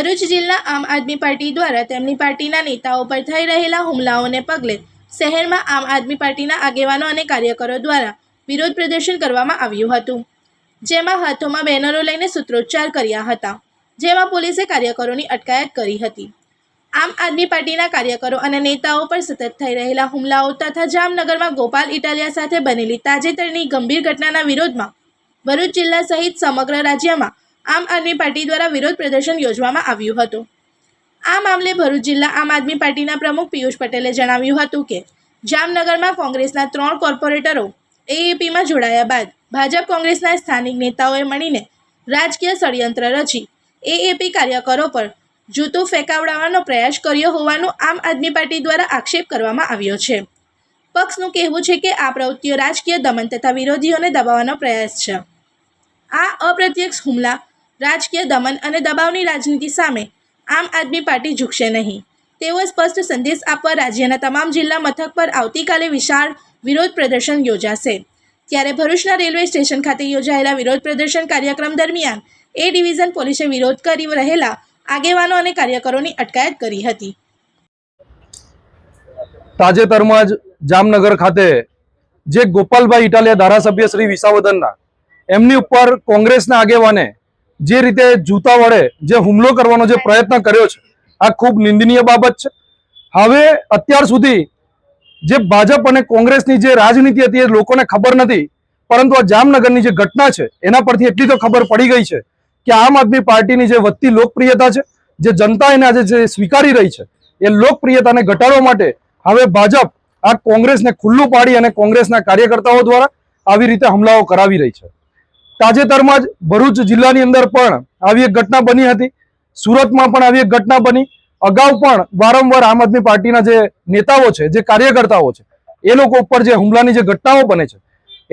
ભરૂચ જિલ્લા આમ આદમી પાર્ટી દ્વારા તેમની પાર્ટીના નેતાઓ પર થઈ રહેલા હુમલાઓને પગલે શહેરમાં આમ આદમી પાર્ટીના આગેવાનો અને કાર્યકરો દ્વારા વિરોધ પ્રદર્શન કરવામાં આવ્યું હતું. જેમાં હાથોમાં બેનરો લઈને સૂત્રોચ્ચાર કર્યા હતા, જેમાં પોલીસે કાર્યકરોની અટકાયત કરી હતી. આમ આદમી પાર્ટીના કાર્યકરો અને નેતાઓ પર સતત થઈ રહેલા હુમલાઓ તથા જામનગરમાં ગોપાલ ઇટાલિયા સાથે બનેલી તાજેતરની ગંભીર ઘટનાના વિરોધમાં ભરૂચ જિલ્લા સહિત સમગ્ર રાજ્યમાં આમ આદમી પાર્ટી દ્વારા વિરોધ પ્રદર્શન યોજવામાં આવ્યું હતું. આ મામલે ભરૂચ જિલ્લા આમ આદમી પાર્ટીના પ્રમુખ પિયુષ પટેલે જણાવ્યું હતું કે, જામનગરમાં કોંગ્રેસના ત્રણ કોર્પોરેટરો એએપીમાં જોડાયા બાદ ભાજપ કોંગ્રેસના સ્થાનિક નેતાઓએ મળીને રાજકીય ષડયંત્ર રચી એએપી કાર્યકરો પર જૂતું ફેંકાવડાવવાનો પ્રયાસ કર્યો હોવાનું આમ આદમી પાર્ટી દ્વારા આક્ષેપ કરવામાં આવ્યો છે. પક્ષનું કહેવું છે કે, આ પ્રવૃત્તિઓ રાજકીય દમન તથા વિરોધીઓને દબાવવાનો પ્રયાસ છે. આ અપ્રત્યક્ષ હુમલા રાજકીય દમન અને દબાવની રાજનીતિ સામે આમ આદમી પાર્ટી ઝૂકશે નહીં. તેવો સ્પષ્ટ સંદેશ આપવા રાજ્યના તમામ જિલ્લા મથક પર આવતીકાલે વિશાળ વિરોધ પ્રદર્શન યોજાશે. ત્યારે ભરૂચના રેલવે સ્ટેશન ખાતે યોજાયેલા વિરોધ પ્રદર્શન કાર્યક્રમ દરમિયાન એ ડિવિઝન પોલીસે વિરોધ કરી રહેલા આગેવાનો અને કાર્યકરોની અટકાયત કરી હતી. તાજેતરમાં જ જામનગર ખાતે જે ગોપાલભાઈ ઇટાલિયા ધારાસભ્ય શ્રી વિસાવદનના, એમની ઉપર કોંગ્રેસના આગેવાને જે રીતે જૂતા વડે જે હુમલો કરવાનો જે પ્રયત્ન કર્યો છે, આ ખૂબ નિંદનીય બાબત છે. હવે અત્યાર સુધી જે ભાજપ અને કોંગ્રેસની જે રાજનીતિ હતી એ લોકોને ખબર નથી, પરંતુ આ જામનગરની જે ઘટના છે, એના પરથી એટલી તો ખબર પડી ગઈ છે કે આમ આદમી પાર્ટીની જે વધતી લોકપ્રિયતા છે, જે જનતા એને આજે જે સ્વીકારી રહી છે, એ લોકપ્રિયતાને ઘટાડવા માટે હવે ભાજપ આ કોંગ્રેસને ખુલ્લું પાડી અને કોંગ્રેસના કાર્યકર્તાઓ દ્વારા આવી રીતે હુમલાઓ કરાવી રહી છે. તાજેતરમાં જ ભરૂચ જિલ્લાની અંદર પણ આવી એક ઘટના બની હતી. સુરતમાં પણ આવી એક ઘટના બની. અગાઉ પણ વારંવાર આમ આદમી પાર્ટીના જે નેતાઓ છે, જે કાર્યકર્તાઓ છે, એ લોકો ઉપર જે હુમલાની જે ઘટનાઓ બને છે,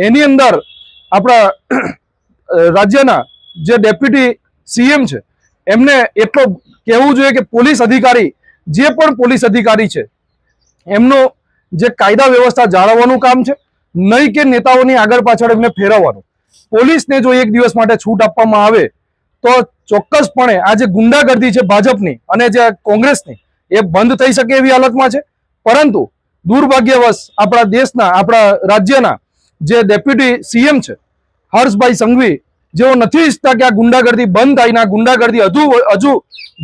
એની અંદર આપણા રાજ્યના જે ડેપ્યુટી સીએમ છે, એમને એટલો કહેવું જોઈએ કે પોલીસ અધિકારી, જે પણ પોલીસ અધિકારી છે, એમનો જે કાયદા વ્યવસ્થા જાળવવાનું કામ છે, નહીં કે નેતાઓની આગળ પાછળ એમને ફેરવવાનું. પોલીસને જો એક દિવસ માટે છૂટ આપવામાં આવે, તો ચોક્કસપણે આ જે ગુંડાગર્દી છે ભાજપની અને જે કોંગ્રેસની, એ બંધ થઈ શકે એવી હાલતમાં છે. પરંતુ દુર્ભાગ્યવશ આપણા દેશના, આપણા રાજ્યના જે ડેપ્યુટી સીએમ છે, હર્ષભાઈ સંઘવી, જેઓ નથી ઈચ્છતા કે આ ગુંડાગર્દી બંધ થાય ને આ ગુંડાગર્દી હજુ હજુ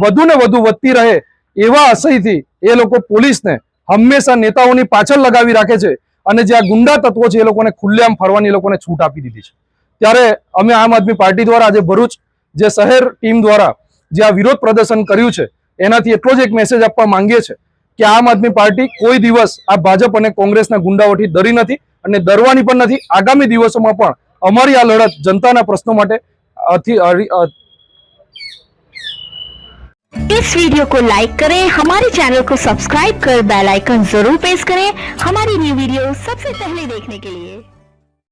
વધુ ને વધુ વધતી રહે એવા આશયથી એ લોકો પોલીસને હંમેશા નેતાઓની પાછળ લગાવી રાખે છે અને જે આ ગુંડા તત્વો છે એ લોકોને ખુલ્લેઆમ ફરવાની એ લોકોને છૂટ આપી દીધી છે. ત્યારે અમે આમ આદમી પાર્ટી દ્વારા આજે ભરૂચ જે શહેર ટીમ દ્વારા જે આ વિરોધ પ્રદર્શન કર્યું છે એનાથી એટલો જ એક મેસેજ આપવા માંગીએ છીએ કે આમ આદમી પાર્ટી કોઈ દિવસ આ ભાજપ અને કોંગ્રેસના ગુંડાઓથી ડરી નથી અને ડરવાની પણ નથી આગામી દિવસોમાં પણ અમારી આ લડત જનતાના પ્રશ્નો માટે અથી- અ- અ- इस वीडियो को लाइक करें हमारे चैनल को सब्सक्राइब कर बेल आइकन जरूर प्रेस करें हमारी न्यू वीडियो सबसे पहले देखने के लिए